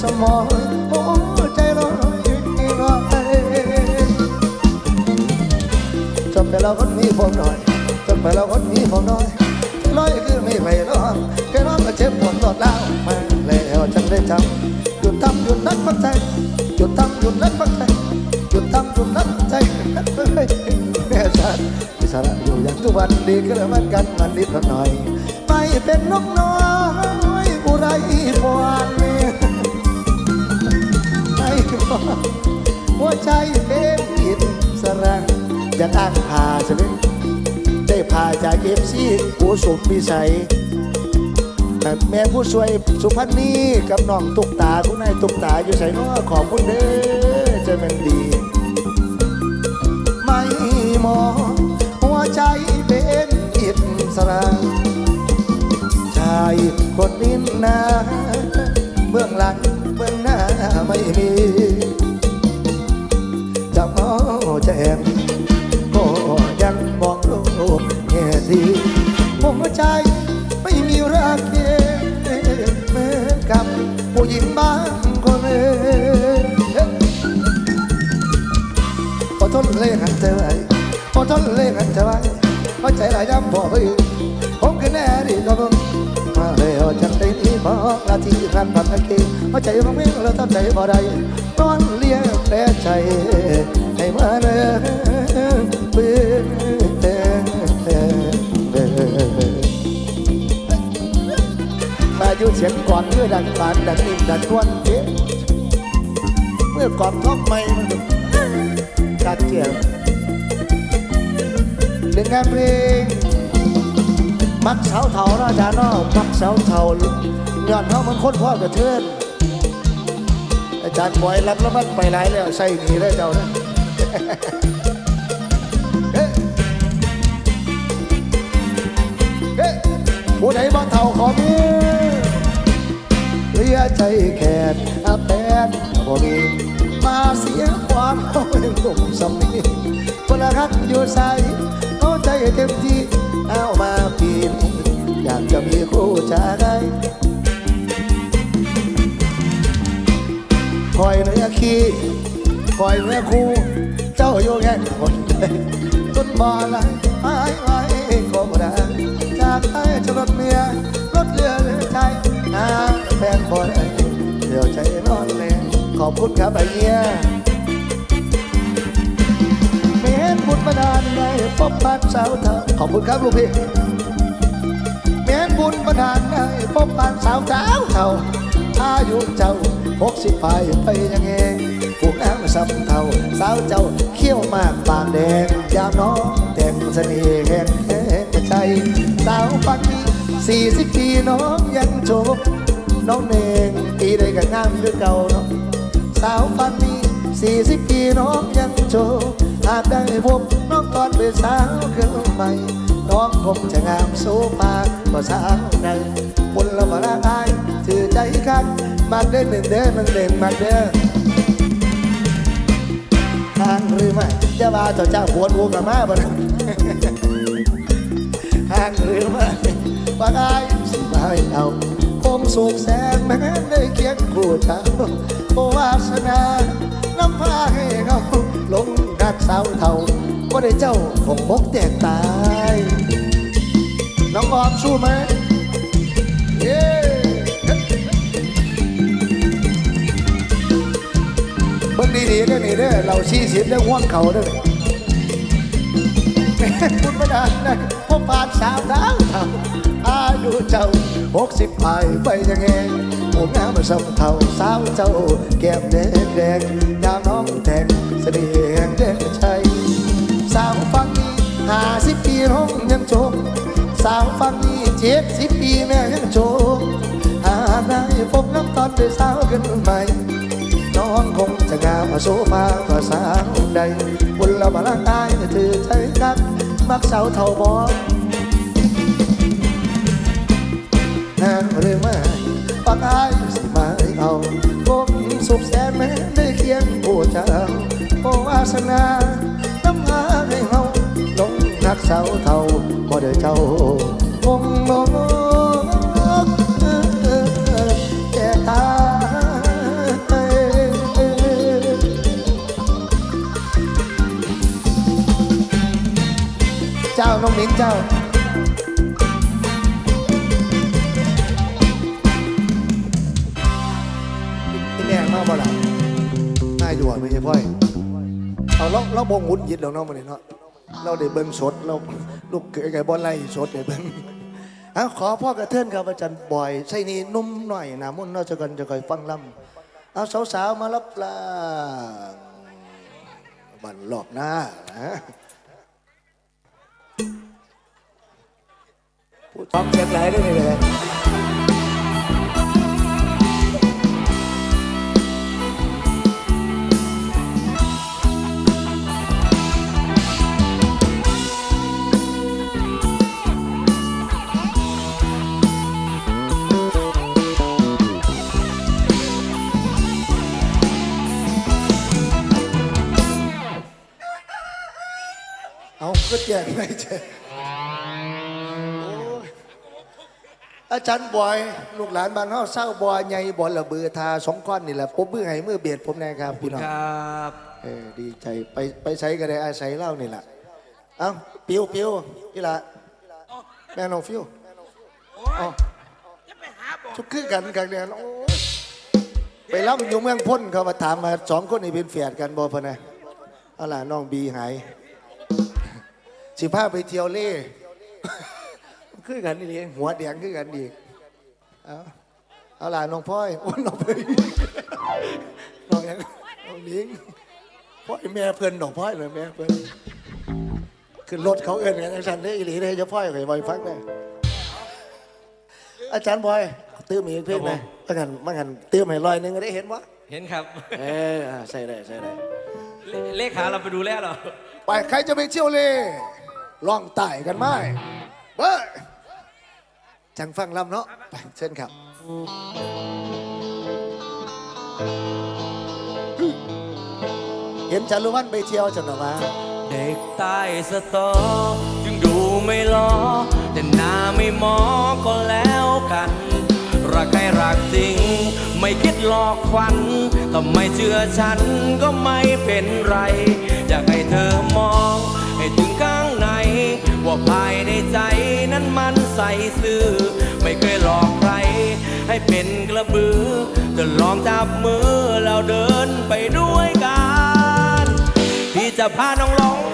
สมองโอ้ใจร้อยร้อยจบไปแล้วคนมีผมหน่อยจบไปแล้วคนมีผมหน้อยร้อยคือไม่ไปร้องแค่ร้องก็เจ็บปวดตอดแล้วมาแล้วฉันได้จำหยุดทำหยุดนักพักใจหยุดทำหยุดนักพักใจหยุดทำหยุดนักพักใจแม่ฉันอิสระอยู่อย่างทุกวันดีก็เลยมันกันมันนิดหน่อยไม่เป็นนกน้อยอุไรพรไม่พอ หัวใจเป็นอินสรังอยากอ้างพาใช่ไหมได้พาจากเอฟซีผู้สุขวิสัยแม่ผู้ช่วยสุพรรณีกับน้องตุกตาคุณนายตุกตาอยู่ใส่น้อขอบคุณเด้อจะเป็นดี ไม่มองหัวใจเป็นอิสระชายคนนี้นะเบื้องหลังเบื้องหน้าไม่มี แอบก็ยังบอกโลกแง่ดีหัวใจไม่มีรักเย็นเหมือนกับผู้หญิงบางคนเองพอทนเลยหันเธอไว้พอทนเลยหันเธอไว้เพราะใจหลายดำบอกไปผมก็แน่ดีก็ต้องมาแล้วจังได้นี้บอกลาที่งานพันตะเกีเพราะใจมันไม่เราตั้งใจบ่ได้นอนเลี้ยงแต่ใจให้มาเนื้อเบื่อมาอยู่เสียงก่อนเมื่อดังบานดังนิ่มดังทวนเอ๊ะเมื่อก่อนท้องไม่มันการเกี่ยวเรื่องงานเพลงมักเสาเถาเนาอาจารย์เนาะมักเสาเถาย้อนเขามันคนพ่อกระเทือนอาจารย์ปล่อยรับแล้วมันไปหลายแล้วใส่หนีเลยเจ้านะเฮ้เฮ้ ผู้ใดบ่เท่าขอมือเลียใจแขนอาแปนบ่มีมาเสียความเอาหนุ่มสำนีคนละรักอยู่ใส่เอาใจเต็มที่เอามาปีนอยากจะมีคู่ชายคอยเนื้อขี้คอยเนื้อคู่ เจ้าอยู่แง่คนจนบ่อไหลหายไว้ก็บ่ได้จากไปจะรถเมียรถเรือเรือใจหาแฟนบ่ได้เดี๋ยวใจร้อนเลยขอบคุณครับไอ้เหี้ยเมนบุญประดานในพบปัดสาวเธอขอบคุณครับลูกพี่เมียนบุญประทานได้พบปานสาวเจ้าเท่าอายุเจ้าหกสิบปไปยังไงผูกน้ำ ซ้ำเท่า สาวเจ้าเขี้ยวมากปากแดงยามน้องแต่งเสน่ห์แห่งแห่งใจ สาวปันนี้สี่สิบปีน้องยังโชกน้องเนงปีใดก็งามคือเก่าเนาะสาวปันนี้สี่สิบปีน้องยังโชกหากได้พบน้องตอนเป็นสาวขึ้นใหม่น้องคงจะงามโซฟาก็สาวในบนละมาละอายถือใจคักมากเด้อหนึ่งเด้อหนึ่งเด่นมากเด้อ ม่จะมาเจ้าเจ้าปวดหัวกับมาบ่นะทางหรือไม่ปากอายสิมาให้เอาคมสุขแสนแม้ได้เคียงคู่เจ้าโอวาสนาน้ำพาให้เขาลงกัดสาวเท่าก็ได้เจ้าคงบกแตกตาย น้องออมสู้ไหม เด้อเราชี้สิบเด้อห่วงเขาเด้อแม่คุณประดานนะพบผ่านสาวดาวเท่าอายุเจ้าหกสิบปลายไปยังไงผมน้ำมาสมเท่าสาวเจ้า แก้มแดงแดงยามน้องแทงเสน่ห์แห่งชายสาวฟังนี้ห้าสิบปีน้องยังโชมสาวฟังนี้เจ็ดสิบปีแม่ยังโชมหาได้พบน้ำตอนได้สาวขึ้นใหม่ น้องคงจะงามโซฟาก็สาวใดบุญละมาละอายถือใจกัน มักสาวเท่าบอห่างหรือไม่ปากอายสิมาเอาผมสุขแสนแม้ได้เคียงผู้เจ้าโอวาสนาน้ำหาให้เฮาลงนักสาวเท่าบ่ได้เจ้าคงบ่ เจ้าอีแม่งมากบ่ล่ะน่าอยู่ไม่ใช่พ่อยเอาเราเราบ่งหุดยิดแล้วเนาะมื้อนี้เนาะเราได้เบิ่งสดเราลูกเกยไก่บอลไล่สดได้เบิ่งเอาขอพ่อกระเทือนครับอาจารย์บอยใส่นี่นุ่มหน่อยนะมุ่นเนาจะกันจะคอยฟังลำเอาสาวๆมารับลาบันหลอกหน้านะ พร้องเสียงไหลได้ไหมเลยเอาก็แจกไม่แจกโอ้ย อาจารย์บอย ลูกหลานบ้านเฮาเศร้าบอยใหญ่บอลระเบือทาสองก้อนนี่แหละผมมือให้มือเบียดผมแน่ครับพี่น้องครับเออดีใจไปไปใช้ก็ได้อาศัยเหล่านี่แหละเอ้าปิวปิวพี่ละแม่น้องฟิวเอ้าชุกคือกันกันเนี่ยโอ้ยไปรับอยู่เมืองพ้นเขามาถามมาสองคนนี้เป็นเฟียดกันบ่พะนะเอาล่ะน้องบีหายสิพาไปเที่ยวเล่ คือกันนี่เองหัวแดงคือกันดีเอาเอาล่ะน้องพ่อยโอ้น้องเพ่ยน้องยังน้องนิ้งพ่อยแม่เพื่อนน้องพ่อยเลยแม่เพื่อนขึ้นรถเขาเอื้อนกันจังสันได้ออีหลีได้จะพ่อยเคยบอยฟังได้อาจารย์บอยตื้อมีเพลงไหมมาหันมาหันตื้อให้ลอยหนึงก็ได้เห็นวะเห็นครับ เอออะใส่ได้ใส่ได้เลเลขาเราไปดูแลเหรอไปใครจะไปเที่ยวเล่ล่องไต่กันไหมเบ้ย จังฟังลำเนาะไปเชิญครับเห็นจารุวันไปเที่ยวจังหวะเด็กใต้สตอจึงดูไม่ล้อแต่หน้าไม่มอก็แล้วกัน รักใครรักจริง ไม่คิดหลอกฝันทำไม่เชื่อฉันก็ไม่เป็นไร อยากให้เธอมอง ให้ถึงข้างใน ว่าภายในใจนั้นมันใสซื่อ ไม่เคยหลอกใคร ให้เป็นกระบือจะลองจับมือแล้วเดินไปด้วยกัน พี่จะพาน้องลอง